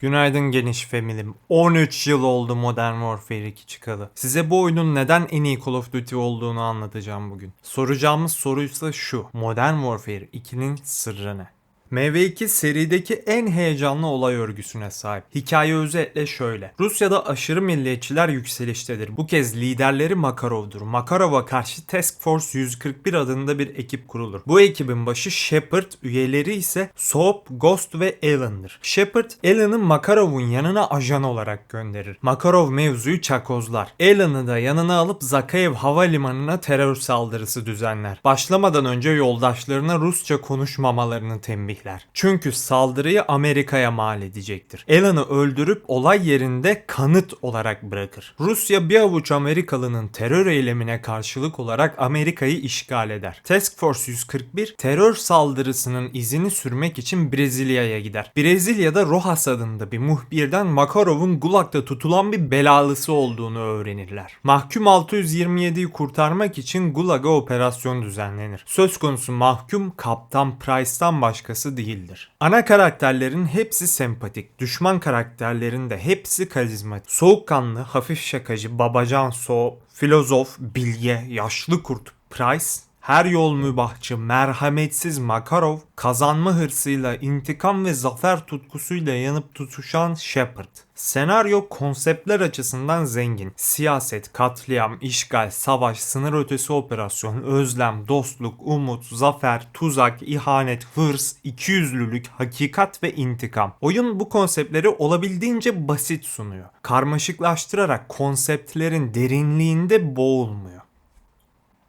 Günaydın geniş family'm. 13 yıl oldu Modern Warfare 2 çıkalı. Size bu oyunun neden en iyi Call of Duty olduğunu anlatacağım bugün. Soracağımız soruysa şu. Modern Warfare 2'nin sırrı ne? MV2 serideki en heyecanlı olay örgüsüne sahip. Hikaye özetle şöyle. Rusya'da aşırı milliyetçiler yükseliştedir. Bu kez liderleri Makarov'dur. Makarov'a karşı Task Force 141 adında bir ekip kurulur. Bu ekibin başı Shepard, üyeleri ise Soap, Ghost ve Alan'dır. Shepard, Alan'ı Makarov'un yanına ajan olarak gönderir. Makarov mevzuyu çakozlar. Alan'ı da yanına alıp Zakayev havalimanına terör saldırısı düzenler. Başlamadan önce yoldaşlarına Rusça konuşmamalarını tembihler. Çünkü saldırıyı Amerika'ya mal edecektir. Alan'ı öldürüp olay yerinde kanıt olarak bırakır. Rusya bir avuç Amerikalının terör eylemine karşılık olarak Amerika'yı işgal eder. Task Force 141 terör saldırısının izini sürmek için Brezilya'ya gider. Brezilya'da Rojas adında bir muhbirden Makarov'un Gulag'da tutulan bir belalısı olduğunu öğrenirler. Mahkum 627'yi kurtarmak için Gulag'a operasyon düzenlenir. Söz konusu mahkum Kaptan Price'tan başkası değildir. Ana karakterlerin hepsi sempatik. Düşman karakterlerin de hepsi karizmatik. Soğukkanlı, hafif şakacı, babacan so, filozof, bilge, yaşlı kurt Price her yol mübahçı, merhametsiz Makarov, kazanma hırsıyla, intikam ve zafer tutkusuyla yanıp tutuşan Shepard. Senaryo konseptler açısından zengin. Siyaset, katliam, işgal, savaş, sınır ötesi operasyon, özlem, dostluk, umut, zafer, tuzak, ihanet, hırs, ikiyüzlülük, hakikat ve intikam. Oyun bu konseptleri olabildiğince basit sunuyor. Karmaşıklaştırarak konseptlerin derinliğinde boğulmuyor.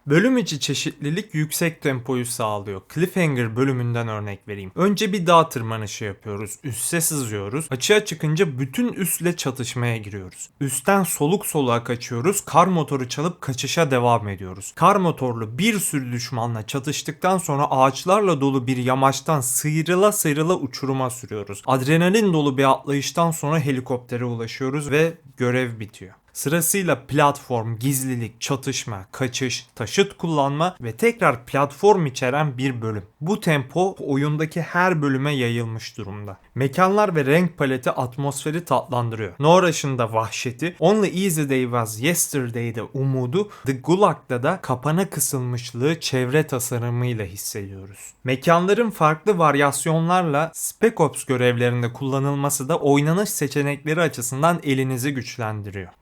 Bölüm içi çeşitlilik yüksek tempoyu sağlıyor. Cliffhanger bölümünden örnek vereyim. Önce bir dağ tırmanışı yapıyoruz. Üste sızıyoruz. Açığa çıkınca bütün üstle çatışmaya giriyoruz. Üstten soluk soluğa kaçıyoruz. Kar motoru çalıp kaçışa devam ediyoruz. Kar motorlu bir sürü düşmanla çatıştıktan sonra ağaçlarla dolu bir yamaçtan sıyrıla sıyrıla uçuruma sürüyoruz. Adrenalin dolu bir atlayıştan sonra helikoptere ulaşıyoruz ve görev bitiyor. Sırasıyla platform, gizlilik, çatışma, kaçış, taşıt kullanma ve tekrar platform içeren bir bölüm. Bu tempo oyundaki her bölüme yayılmış durumda. Mekanlar ve renk paleti atmosferi tatlandırıyor. No da vahşeti, Only Easy Day Was Yesterday'de umudu, The Gulag'da da kapana kısılmışlığı çevre tasarımıyla hissediyoruz. Mekanların farklı varyasyonlarla Spec Ops görevlerinde kullanılması da oynanış seçenekleri açısından elinizi güçlendiriyor.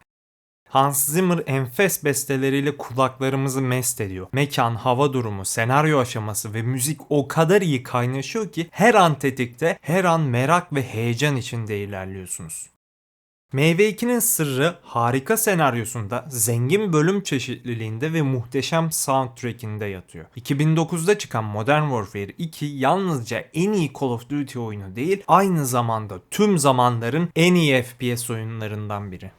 Hans Zimmer enfes besteleriyle kulaklarımızı mest ediyor. Mekan, hava durumu, senaryo aşaması ve müzik o kadar iyi kaynaşıyor ki her an tetikte, her an merak ve heyecan içinde ilerliyorsunuz. MV2'nin sırrı harika senaryosunda, zengin bölüm çeşitliliğinde ve muhteşem soundtrack'inde yatıyor. 2009'da çıkan Modern Warfare 2 yalnızca en iyi Call of Duty oyunu değil, aynı zamanda tüm zamanların en iyi FPS oyunlarından biri.